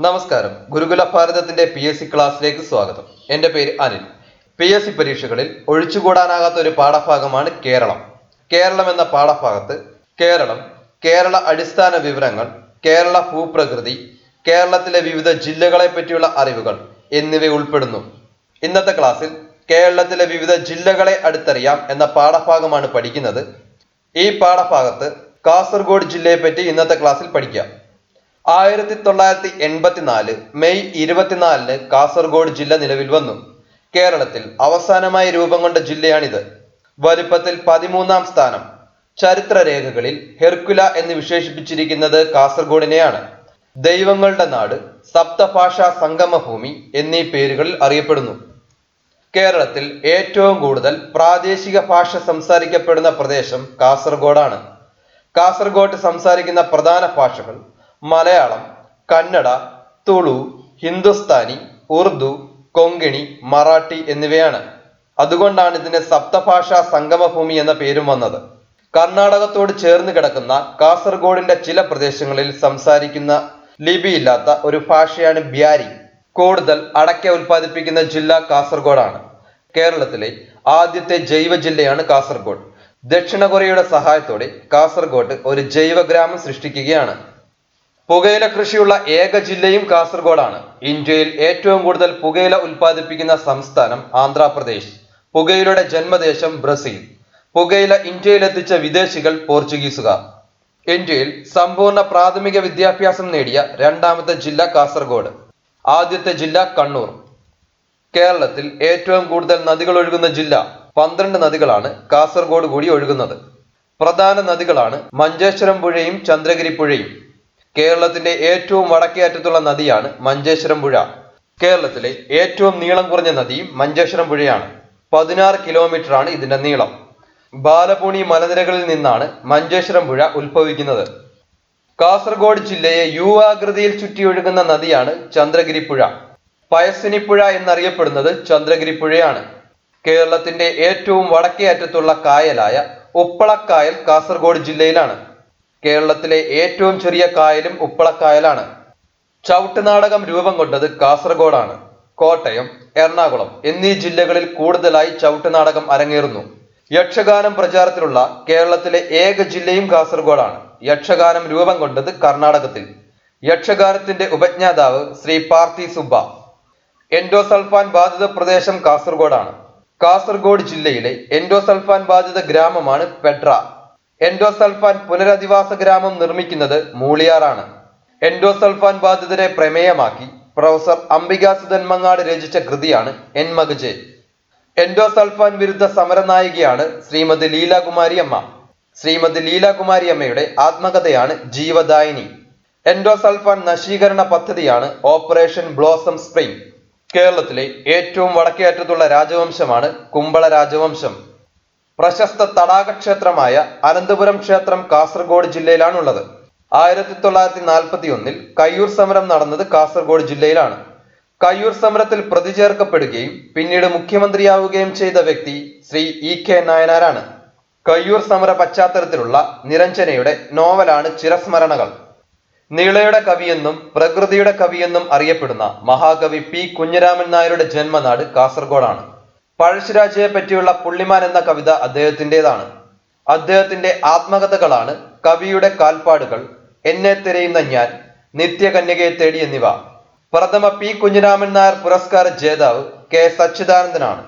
നമസ്കാരം. ഗുരുകുല ഭാരതത്തിന്റെ പി എസ് സി ക്ലാസ്സിലേക്ക് സ്വാഗതം. എന്റെ പേര് അനിൽ. പി എസ് സി പരീക്ഷകളിൽ ഒഴിച്ചുകൂടാനാകാത്ത ഒരു പാഠഭാഗമാണ് കേരളം. കേരളം എന്ന പാഠഭാഗത്ത് കേരളം കേരള അടിസ്ഥാന വിവരങ്ങൾ കേരള ഭൂപ്രകൃതി കേരളത്തിലെ വിവിധ ജില്ലകളെ പറ്റിയുള്ള അറിവുകൾ എന്നിവ ഉൾപ്പെടുന്നു. ഇന്നത്തെ ക്ലാസ്സിൽ കേരളത്തിലെ വിവിധ ജില്ലകളെ അടുത്തറിയാം എന്ന പാഠഭാഗമാണ് പഠിക്കുന്നത്. ഈ പാഠഭാഗത്ത് കാസർഗോഡ് ജില്ലയെ പറ്റി ഇന്നത്തെ ക്ലാസ്സിൽ പഠിക്കാം. ആയിരത്തി തൊള്ളായിരത്തി എൺപത്തിനാല് മെയ് ഇരുപത്തിനാലിന് കാസർഗോഡ് ജില്ല നിലവിൽ വന്നു. കേരളത്തിൽ അവസാനമായി രൂപം കൊണ്ട ജില്ലയാണിത്. വലുപ്പത്തിൽ പതിമൂന്നാം സ്ഥാനം. ചരിത്രരേഖകളിൽ ഹെർക്കുല എന്ന് വിശേഷിപ്പിച്ചിരിക്കുന്നത് കാസർഗോഡിനെയാണ്. ദൈവങ്ങളുടെ നാട് സപ്തഭാഷാ സംഗമഭൂമി എന്നീ പേരുകളിൽ അറിയപ്പെടുന്നു. കേരളത്തിൽ ഏറ്റവും കൂടുതൽ പ്രാദേശിക ഭാഷ സംസാരിക്കപ്പെടുന്ന പ്രദേശം കാസർഗോഡാണ്. കാസർഗോഡ് സംസാരിക്കുന്ന പ്രധാന ഭാഷകൾ മലയാളം കന്നഡ തുളു ഹിന്ദുസ്ഥാനി ഉർദു കൊങ്കിണി മറാഠി എന്നിവയാണ്. അതുകൊണ്ടാണ് ഇതിന് സപ്തഭാഷാ സംഗമഭൂമി എന്ന പേരും വന്നത്. കർണാടകത്തോട് ചേർന്ന് കിടക്കുന്ന കാസർഗോഡിന്റെ ചില പ്രദേശങ്ങളിൽ സംസാരിക്കുന്ന ലിപിയില്ലാത്ത ഒരു ഭാഷയാണ് ബ്യാരി. കൂടുതൽ അടയ്ക്ക ഉൽപ്പാദിപ്പിക്കുന്ന ജില്ല കാസർഗോഡാണ്. കേരളത്തിലെ ആദ്യത്തെ ജൈവ ജില്ലയാണ് കാസർഗോഡ്. ദക്ഷിണ കൊറിയയുടെ സഹായത്തോടെ കാസർഗോഡ് ഒരു ജൈവഗ്രാമം സൃഷ്ടിക്കുകയാണ്. പുകയില കൃഷിയുള്ള ഏക ജില്ലയും കാസർഗോഡാണ്. ഇന്ത്യയിൽ ഏറ്റവും കൂടുതൽ പുകയില ഉൽപ്പാദിപ്പിക്കുന്ന സംസ്ഥാനം ആന്ധ്രാപ്രദേശ്. പുകയിലയുടെ ജന്മദേശം ബ്രസീൽ. പുകയില ഇന്ത്യയിലെത്തിച്ച വിദേശികൾ പോർച്ചുഗീസുകാർ. ഇന്ത്യയിൽ സമ്പൂർണ പ്രാഥമിക വിദ്യാഭ്യാസം നേടിയ രണ്ടാമത്തെ ജില്ല കാസർഗോഡ്. ആദ്യത്തെ ജില്ല കണ്ണൂർ. കേരളത്തിൽ ഏറ്റവും കൂടുതൽ നദികൾ ഒഴുകുന്ന ജില്ല പന്ത്രണ്ട് നദികളാണ് കാസർഗോഡ് കൂടി ഒഴുകുന്നത്. പ്രധാന നദികളാണ് മഞ്ചേശ്വരം പുഴയും ചന്ദ്രഗിരി പുഴയും. കേരളത്തിന്റെ ഏറ്റവും വടക്കേ അറ്റത്തുള്ള നദിയാണ് മഞ്ചേശ്വരം പുഴ. കേരളത്തിലെ ഏറ്റവും നീളം കുറഞ്ഞ നദിയും മഞ്ചേശ്വരം പുഴയാണ്. പതിനാറ് കിലോമീറ്റർ ആണ് ഇതിന്റെ നീളം. ബാലപൂണി മലനിരകളിൽ നിന്നാണ് മഞ്ചേശ്വരം പുഴ ഉത്ഭവിക്കുന്നത്. കാസർഗോഡ് ജില്ലയെ യു ആകൃതിയിൽ ചുറ്റിയൊഴുകുന്ന നദിയാണ് ചന്ദ്രഗിരി പുഴ. പയസ്സിനിപ്പുഴ എന്നറിയപ്പെടുന്നത് ചന്ദ്രഗിരി പുഴയാണ്. കേരളത്തിന്റെ ഏറ്റവും വടക്കേ അറ്റത്തുള്ള കായലായ ഉപ്പളക്കായൽ കാസർഗോഡ് ജില്ലയിലാണ്. കേരളത്തിലെ ഏറ്റവും ചെറിയ കായലും ഉപ്പളക്കായലാണ്. ചവിട്ടുനാടകം രൂപം കൊണ്ടത് കാസർഗോഡാണ്. കോട്ടയം എറണാകുളം എന്നീ ജില്ലകളിൽ കൂടുതലായി ചവിട്ടുനാടകം അരങ്ങേറുന്നു. യക്ഷഗാനം പ്രചാരത്തിലുള്ള കേരളത്തിലെ ഏക ജില്ലയും കാസർഗോഡാണ്. യക്ഷഗാനം രൂപം കൊണ്ടത് കർണാടകത്തിൽ. യക്ഷഗാനത്തിന്റെ ഉപജ്ഞാതാവ് ശ്രീ പാർത്തി സുബ്ബ. എൻഡോസൾഫാൻ ബാധിത പ്രദേശം കാസർഗോഡാണ്. കാസർഗോഡ് ജില്ലയിലെ എൻഡോസൾഫാൻ ബാധിത ഗ്രാമമാണ് പെട്ര. എൻഡോസൾഫാൻ പുനരധിവാസ ഗ്രാമം നിർമ്മിക്കുന്നത് മൂളിയാറാണ്. എൻഡോസൾഫാൻ ബാധിതരെ പ്രമേയമാക്കി പ്രൊഫസർ അംബികാസുധൻ മങ്ങാട് രചിച്ച കൃതിയാണ് എൻ മകജെ. എൻഡോസൾഫാൻ വിരുദ്ധ സമരനായികയാണ് ശ്രീമതി ലീലാകുമാരി അമ്മ ശ്രീമതി ലീലാകുമാരി അമ്മയുടെ ആത്മകഥയാണ് ജീവദായിനി. എൻഡോസൾഫാൻ നശീകരണ പദ്ധതിയാണ് ഓപ്പറേഷൻ ബ്ലോസം സ്പ്രിംഗ്. കേരളത്തിലെ ഏറ്റവും വടക്കേ അറ്റത്തുള്ള രാജവംശമാണ് കുമ്പള രാജവംശം. പ്രശസ്ത തടാക ക്ഷേത്രമായ അനന്തപുരം ക്ഷേത്രം കാസർഗോഡ് ജില്ലയിലാണുള്ളത്. ആയിരത്തി തൊള്ളായിരത്തി നാൽപ്പത്തി ഒന്നിൽ കയ്യൂർ സമരം നടന്നത് കാസർഗോഡ് ജില്ലയിലാണ്. കയ്യൂർ സമരത്തിൽ പ്രതിചേർക്കപ്പെടുകയും പിന്നീട് മുഖ്യമന്ത്രിയാവുകയും ചെയ്ത വ്യക്തി ശ്രീ ഇ കെ നായനാരാണ്. കയ്യൂർ സമര പശ്ചാത്തലത്തിലുള്ള നിരഞ്ജനയുടെ നോവലാണ് ചിരസ്മരണകൾ. നീളയുടെ കവിയെന്നും പ്രകൃതിയുടെ കവിയെന്നും അറിയപ്പെടുന്ന മഹാകവി പി കുഞ്ഞിരാമൻ നായരുടെ ജന്മനാട് കാസർഗോഡാണ്. പഴശ്ശിരാജയെ പറ്റിയുള്ള പുള്ളിമാൻ എന്ന കവിത അദ്ദേഹത്തിന്റെതാണ്. അദ്ദേഹത്തിന്റെ ആത്മകഥകളാണ് കവിയുടെ കാൽപ്പാടുകൾ എന്നെ തിരയുന്ന ഞാൻ നിത്യകന്യകയെ തേടി എന്നിവ. പ്രഥമ പി. കുഞ്ഞിരാമൻ നായർ പുരസ്കാര ജേതാവ് കെ. സച്ചിദാനന്ദനാണ്.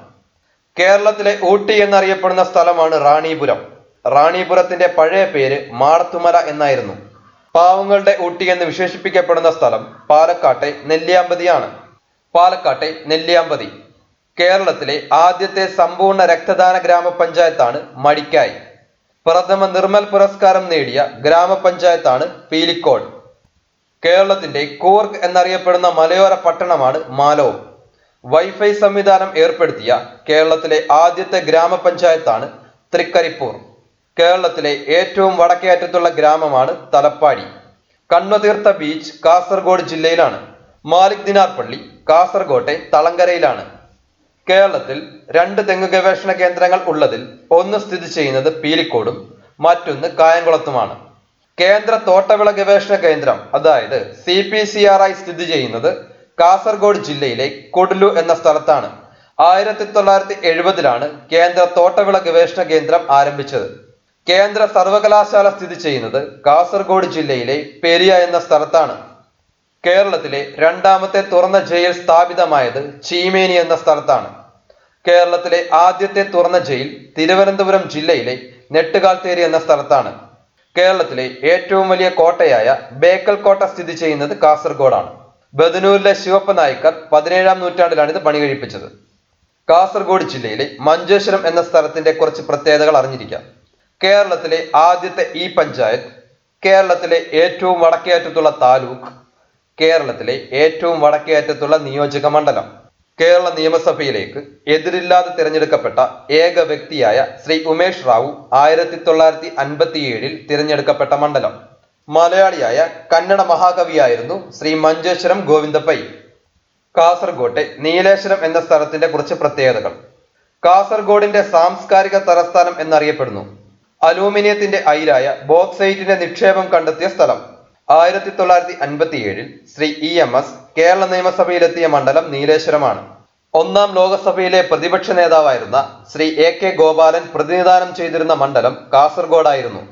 കേരളത്തിലെ ഊട്ടി എന്നറിയപ്പെടുന്ന സ്ഥലമാണ് റാണിപുരം. റാണിപുരത്തിന്റെ പഴയ പേര് മാർത്തുമല എന്നായിരുന്നു. പാവങ്ങളുടെ ഊട്ടി എന്ന് വിശേഷിപ്പിക്കപ്പെടുന്ന സ്ഥലം പാലക്കാട്ടെ നെല്ലിയാമ്പതിയാണ്. പാലക്കാട്ടെ നെല്ലിയാമ്പതി. കേരളത്തിലെ ആദ്യത്തെ സമ്പൂർണ രക്തദാന ഗ്രാമപഞ്ചായത്താണ് മടിക്കായി. പ്രഥമ നിർമ്മൽ പുരസ്കാരം നേടിയ ഗ്രാമപഞ്ചായത്താണ് പീലിക്കോട്. കേരളത്തിന്റെ കൂർഗ് എന്നറിയപ്പെടുന്ന മലയോര പട്ടണമാണ് മാലോ വൈഫൈ സംവിധാനം ഏർപ്പെടുത്തിയ കേരളത്തിലെ ആദ്യത്തെ ഗ്രാമപഞ്ചായത്താണ് തൃക്കരിപ്പൂർ. കേരളത്തിലെ ഏറ്റവും വടക്കേ അറ്റത്തുള്ള ഗ്രാമമാണ് തലപ്പാടി. കണ്ണുതീർത്ത ബീച്ച് കാസർഗോഡ് ജില്ലയിലാണ്. മാലിക് ദിനാർ പള്ളി കാസർഗോട്ടെ തളങ്കരയിലാണ്. കേരളത്തിൽ രണ്ട് തെങ്ങ് ഗവേഷണ കേന്ദ്രങ്ങൾ ഉള്ളതിൽ ഒന്ന് സ്ഥിതി ചെയ്യുന്നത് പീലിക്കോടും മറ്റൊന്ന് കായംകുളത്തുമാണ്. കേന്ദ്ര തോട്ടവിള ഗവേഷണ കേന്ദ്രം അതായത് C P C R I സ്ഥിതി ചെയ്യുന്നത് കാസർഗോഡ് ജില്ലയിലെ കൊടുലു എന്ന സ്ഥലത്താണ്. ആയിരത്തി തൊള്ളായിരത്തി എഴുപതിലാണ് കേന്ദ്ര തോട്ടവിള ഗവേഷണ കേന്ദ്രം ആരംഭിച്ചത്. കേന്ദ്ര സർവകലാശാല സ്ഥിതി ചെയ്യുന്നത് കാസർഗോഡ് ജില്ലയിലെ പെരിയ എന്ന സ്ഥലത്താണ്. കേരളത്തിലെ രണ്ടാമത്തെ തുറന്ന ജയിൽ സ്ഥാപിതമായത് ചീമേനി എന്ന സ്ഥലത്താണ്. കേരളത്തിലെ ആദ്യത്തെ തുറന്ന ജയിൽ തിരുവനന്തപുരം ജില്ലയിലെ നെട്ടുകാൽത്തേരി എന്ന സ്ഥലത്താണ്. കേരളത്തിലെ ഏറ്റവും വലിയ കോട്ടയായ ബേക്കൽ കോട്ട സ്ഥിതി ചെയ്യുന്നത് കാസർഗോഡാണ്. ബദനൂരിലെ ശിവപ്പ നായ്ക്കർ പതിനേഴാം നൂറ്റാണ്ടിലാണ് ഇത് പണി കഴിപ്പിച്ചത് കാസർഗോഡ് ജില്ലയിലെ മഞ്ചേശ്വരം എന്ന സ്ഥലത്തിന്റെ കുറച്ച് പ്രത്യേകതകൾ അറിഞ്ഞിരിക്കാം. കേരളത്തിലെ ആദ്യത്തെ ഈ പഞ്ചായത്ത് കേരളത്തിലെ ഏറ്റവും വടക്കേയറ്റത്തുള്ള താലൂക്ക് കേരളത്തിലെ ഏറ്റവും വടക്കേയറ്റത്തുള്ള നിയോജക മണ്ഡലം. കേരള നിയമസഭയിലേക്ക് എതിരില്ലാതെ തിരഞ്ഞെടുക്കപ്പെട്ട ഏക വ്യക്തിയായ ശ്രീ ഉമേഷ് റാവു ആയിരത്തി തൊള്ളായിരത്തി അൻപത്തിയേഴിൽ തിരഞ്ഞെടുക്കപ്പെട്ട മണ്ഡലം. മലയാളിയായ കന്നഡ മഹാകവിയായിരുന്നു ശ്രീ മഞ്ചേശ്വരം ഗോവിന്ദപ്പൈ. കാസർഗോട്ടെ നീലേശ്വരം എന്ന സ്ഥലത്തിന്റെ കുറച്ച് പ്രത്യേകതകൾ. കാസർഗോഡിന്റെ സാംസ്കാരിക തലസ്ഥാനം എന്നറിയപ്പെടുന്നു. അലൂമിനിയത്തിന്റെ അയിരായ ബോക്സൈറ്റിന്റെ നിക്ഷേപം കണ്ടെത്തിയ സ്ഥലം. ആയിരത്തി തൊള്ളായിരത്തി അൻപത്തിയേഴിൽ Shri E M S Kerala നിയമസഭയിലെത്തിയ മണ്ഡലം നീലേശ്വരമാണ്. ഒന്നാം ലോകസഭയിലെ പ്രതിപക്ഷ നേതാവായിരുന്ന ശ്രീ എ കെ ഗോപാലൻ പ്രതിനിധാനം ചെയ്തിരുന്ന മണ്ഡലം കാസർഗോഡായിരുന്നു.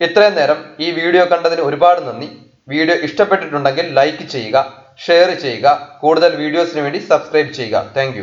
ഇത്രയും നേരം ഈ വീഡിയോ കണ്ടതിന് ഒരുപാട് നന്ദി. വീഡിയോ ഇഷ്ടപ്പെട്ടിട്ടുണ്ടെങ്കിൽ ലൈക്ക് ചെയ്യുക ഷെയർ ചെയ്യുക കൂടുതൽ വീഡിയോസിന് വേണ്ടി സബ്സ്ക്രൈബ് ചെയ്യുക. താങ്ക്